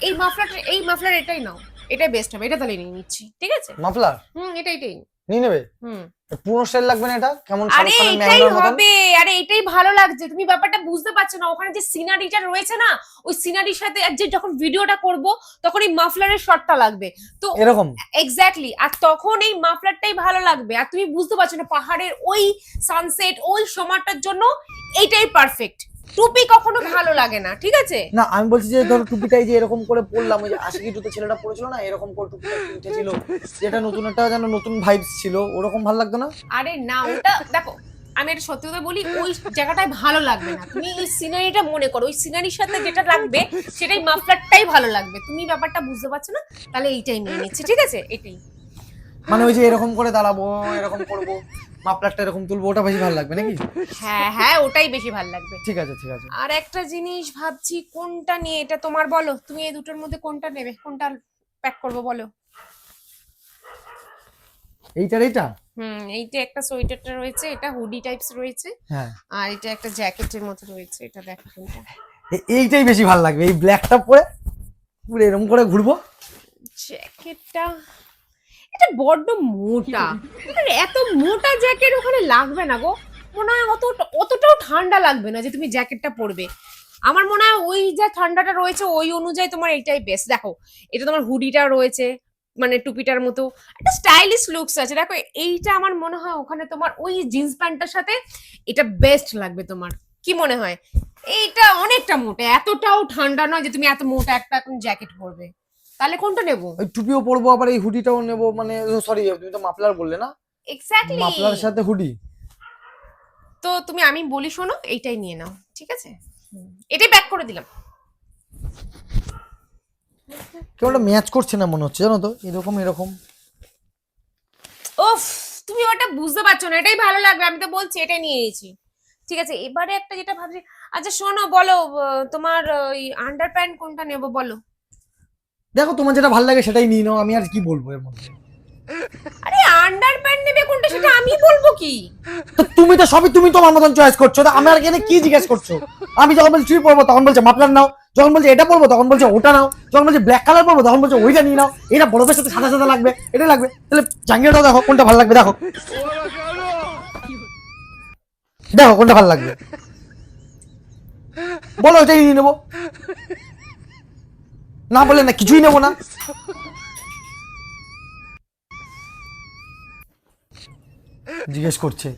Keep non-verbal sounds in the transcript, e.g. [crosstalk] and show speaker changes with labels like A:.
A: এই মাফলারটা এই মাফলার এটাই নাও। এটাই বেস্ট হবে এটা তাহলে নিয়ে নিচ্ছি ঠিক আছে?
B: মাফলার?
A: হুম এটা এটাই।
B: নিয়ে নেবে?
A: হুম।
B: পুরো স্টাইল লাগবে না এটা? কেমন
A: আরে এটাই হবে! আরে এটাই ভালো লাগছে। তুমি ব্যাপারটা বুঝতে পারছ না। ওখানে যে সিনারিটা রয়েছে না ওই সিনারির সাথে আর যে যখন ভিডিওটা করব তখন এই মাফলারের শটটা লাগবে। তো
B: এরকম?
A: এক্স্যাক্টলি আর তখন এই মাফলারটাই ভালো লাগবে। আর তুমি বুঝতে পারছ না পাহাড়ের ওই সানসেট ওই সময়টার জন্য এইটাই পারফেক্ট টুপি কখনো ভালো লাগে না ঠিক আছে?
B: না আমি বলছি যে ধরো টুপিটাই যে এরকম করে পরলাম ওই যে আশিকি টুতে ছেলেটা পড়েছিল না এরকম করে টুপিটা উঠেছিল যেটা নতুন একটা যেন নতুন ভাইবস ছিল ওরকম ভালো লাগতো না?
A: আরে না ওটা দেখো আমি এটা সত্যি কথা বলি ওই জায়গাটায় ভালো লাগবে না। তুমি ওই সিনারিটা মনে করো ওই সিনারির সাথে যেটা লাগবে সেটাই মাফলারটাই ভালো লাগবে। তুমি ব্যাপারটা বুঝতে পারছ না? তাহলে এইটাই নিয়ে নিচ্ছি ঠিক আছে? এটাই।
B: মানে ওই যে এরকম করে দাঁড়াবো এরকম করব। মাপলারটা এরকম তুলবো ওটা বেশি ভালো লাগবে নাকি?
A: হ্যাঁ হ্যাঁ ওটাই বেশি ভালো লাগবে।
B: ঠিক আছে ঠিক আছে।
A: আর একটা জিনিস ভাবছি কোনটা নিয়ে এটা তোমার বলো তুমি এই দুটোর মধ্যে কোনটা নেবে? কোনটা প্যাক করব বলো?
B: এইটার এইটা?
A: হুম এইটা একটা সোয়েটারটা রয়েছে এটা হুডি টাইপস রয়েছে
B: হ্যাঁ।
A: আর এটা একটা জ্যাকেটের মতো রয়েছে এটা দেখো কোনটা।
B: এইটাই বেশি ভালো লাগবে এই ব্ল্যাকটা পরে পুরো এরকম করে ঘুরবো।
A: জ্যাকেটটা এটা বড্ড মোটা। [laughs] এত মোটা জ্যাকেট ওখানে লাগবে না গো। মনে হয় অত অতটাও ঠান্ডা লাগবে না যে তুমি জ্যাকেটটা পরবে। আমার মনে হয় ওই যা ঠান্ডাটা রয়েছে ওই অনুযায়ী তোমার এইটাই বেস্ট দেখো এটা তোমার হুডিটা রয়েছে মানে টুপিটার মতো। একটা স্টাইলিশ লুকস আছে। দেখো এইটা আমার মনে হয় ওখানে তোমার ওই জিন্স প্যান্টটার সাথে এটা বেস্ট লাগবে তোমার। কি মনে হয়? এইটা অনেকটা মোটা এতটাও ঠান্ডা নয় যে তুমি এত মোটা একটা এখন জ্যাকেট পরবে। তাহলে কোনটা নেব?
B: ওই টুপিও পরবো আবার এই হুডিটাও নেব মানে সরি তুমি তো মাফলার বললে না?
A: এক্স্যাক্টলি
B: মাফলার সাথে হুডি।
A: তো তুমি আমি বলি শোনো এইটাই নিয়ে নাও ঠিক আছে? এটাই ব্যাক করে দিলাম।
B: কেউ ম্যাচ করছে না মনে হচ্ছে জানো তো? এরকম এরকম।
A: ওফ তুমি ওটা বুঝতে পারছ না এটাই ভালো লাগবে আমি তো বলছি এটাই নিয়ে নিয়েছি। ঠিক আছে এবারে একটা যেটা ভাবছি আচ্ছা শোনো বলো তোমার ওই আন্ডার প্যান্ট কোনটা নেব বলো?
B: দেখো তোমার যেটা ভালো লাগে সেটাই নিয়ে নাও আমি আর কি বলব এর মধ্যে?
A: আরে আন্ডার প্যান্ট নেবে কোনটা সেটা আমি বলব কি?
B: তুমি তো সবই তুমি তোমার মতন চয়েস করছ তা আমার এখানে কি জিজ্ঞেস করছ? আমি যখন বলছি চুই পরবো তখন বলছে মাফলার নাও যখন বলছে এটা পরবো তখন বলছে ওটা নাও যখন বলছে ব্ল্যাক কালার পরবো তখন বলছে ওইটা নিয়ে নাও এটা বরফের সাথে সাদা সাদা লাগবে এটা লাগবে তাহলে জাঙ্গিয়াটাও দেখো কোনটা ভালো লাগবে দেখো। দেখো কোনটা ভালো লাগবে। বলো ওইটাই নিয়ে নেব। না বলে না কিছুই নেব না। জিজ্ঞেস করছে।